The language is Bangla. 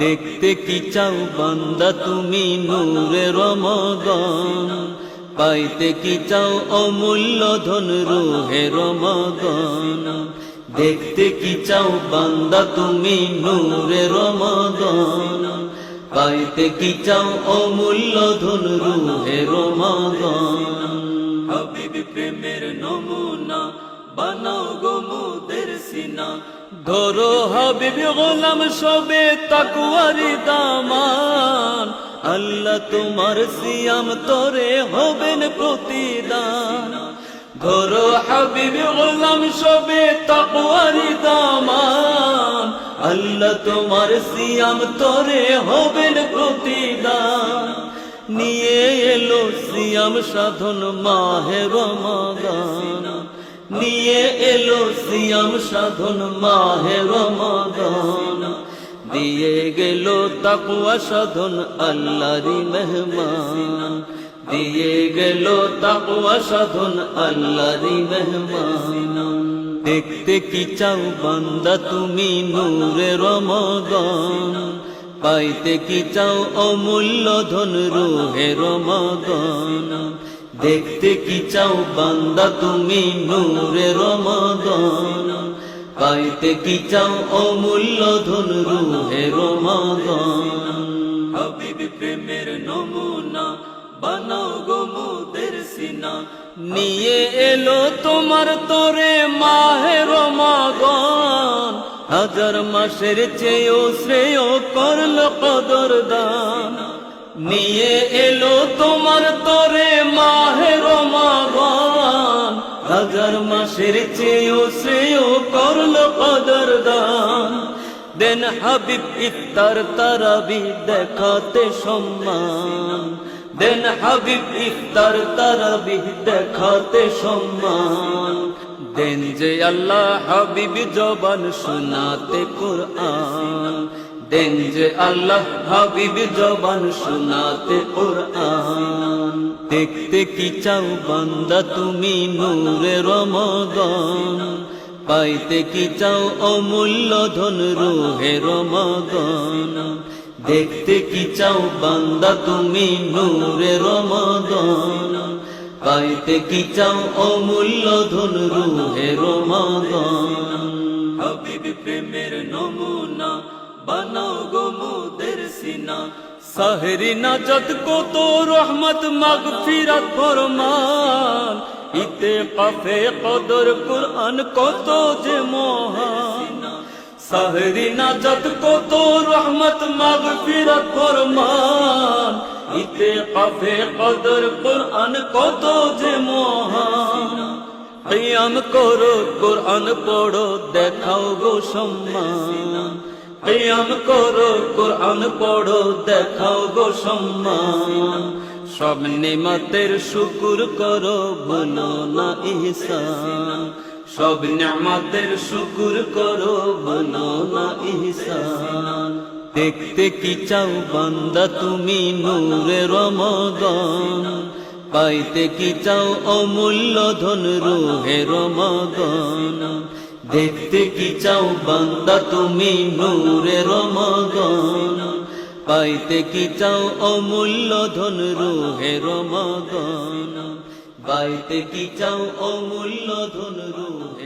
দেখতে কি চাও বান্দা? তুমি নূরে রমগন পাইতে কি চাও অমূল্য ধন রুহে রমগন দেখতে কি চাও বান্দা? তুমি নূরে রমগন পাইতে কি চাও অমূল্য ধন রুহে রমগন হাবিবি প্রেমের নমুনা, বানাও গো মোদের সিনা। ধরো হাবিবি গোলাম, সবে তাকুয়ারি দামান। আল্লাহ তোমার সিয়াম তরে হবেন প্রতিদান। ধরো হাবিবি গোলাম, সবে তাকুয়ারি দামান। আল্লাহ তোমার সিয়াম তরে হবেন প্রতিদান। নিয়ে এলো সিয়াম সাধন মাহে রমাদান। নিয়ে এলো সিয়াম সাধন মাহে রমাদান দিয়ে গেল তাকুয়া সাধন আল্লাহরি মেহমান। দিয়ে গেল তাকুয়া সাধন আল্লাহরি মেহমান। দেখতে কি চাও বান্দা তুমি নূরে রমাদান পাইতে কি চাও অমূল্য ধন রুহে রমাদান দেখতে কি চাও বান্দা? তুমি নূরে রমাদান। পাইতে কি চাও অমূল্য ধন রুহে রমাদান। হাবিবি প্রেমের নমুনা বানাও গো মোদের সিনা। নিয়ে এলো তোমার তোরে মাহে রমাদান। হাজার মাসের চেয়েও শ্রেয় করল কদর দান। নিয়ে এলো তোমার তোরে মাহের রমাদান। হাজার মাসের চেয়েও শ্রেয় করল কদর দান। দেন হাবিব ইফতার তারাবি দেখাতে সম্মান। দেন হাবিব ইফতার তারাবি দেখাতে সম্মান। দেন যে আল্লাহ হাবিব জবান শোনাতে কোরআন। দেন যে আল্লাহ হাবিব জবান শোনাতে কোরআন। দেখতে কি চাও বান্দা তুমি নূরে রমাদান? পাইতে কি চাও অমূল্য ধন রুহে রমাদান? দেখতে কি চাও বান্দা তুমি নূরে রমাদান? পাইতে কি চাও অমূল্য ধন রুহে রমাদান? হাবিবি প্রেমের নমুনা বানাও গো মোদের সিনা সাহেরি নাজত কত রহমত মাগফিরাত ফরমান ইতে কাফে কদর কুরআন কত যে মহান সাহেরি নাজত কত রহমত মাগফিরাত ফরমান ইতে কাফে কদর কুরআন কত যে মহান কিয়াম করো কোরআন পড়ো দেখাও গো সম্মান কিয়াম করো, কোরআন পড়ো, দেখাও গো সম্মান। সব নিমতের শুকুর করো, ভুলো না ইহসান। সব নিয়ামতের শুকুর করো, ভুলো না ইহসান। দেখতে কি চাও বান্দা, তুমি নূরে রমাদান। পাইতে কি চাও অমূল্য ধন, রুহে রমাদান। দেখতে কি চাও বান্দা? তুমি নূরে মগন পাইতে কি চাও অমূল্য ধন রুহের মগন পাইতে কি চাও অমূল্য ধন রুহে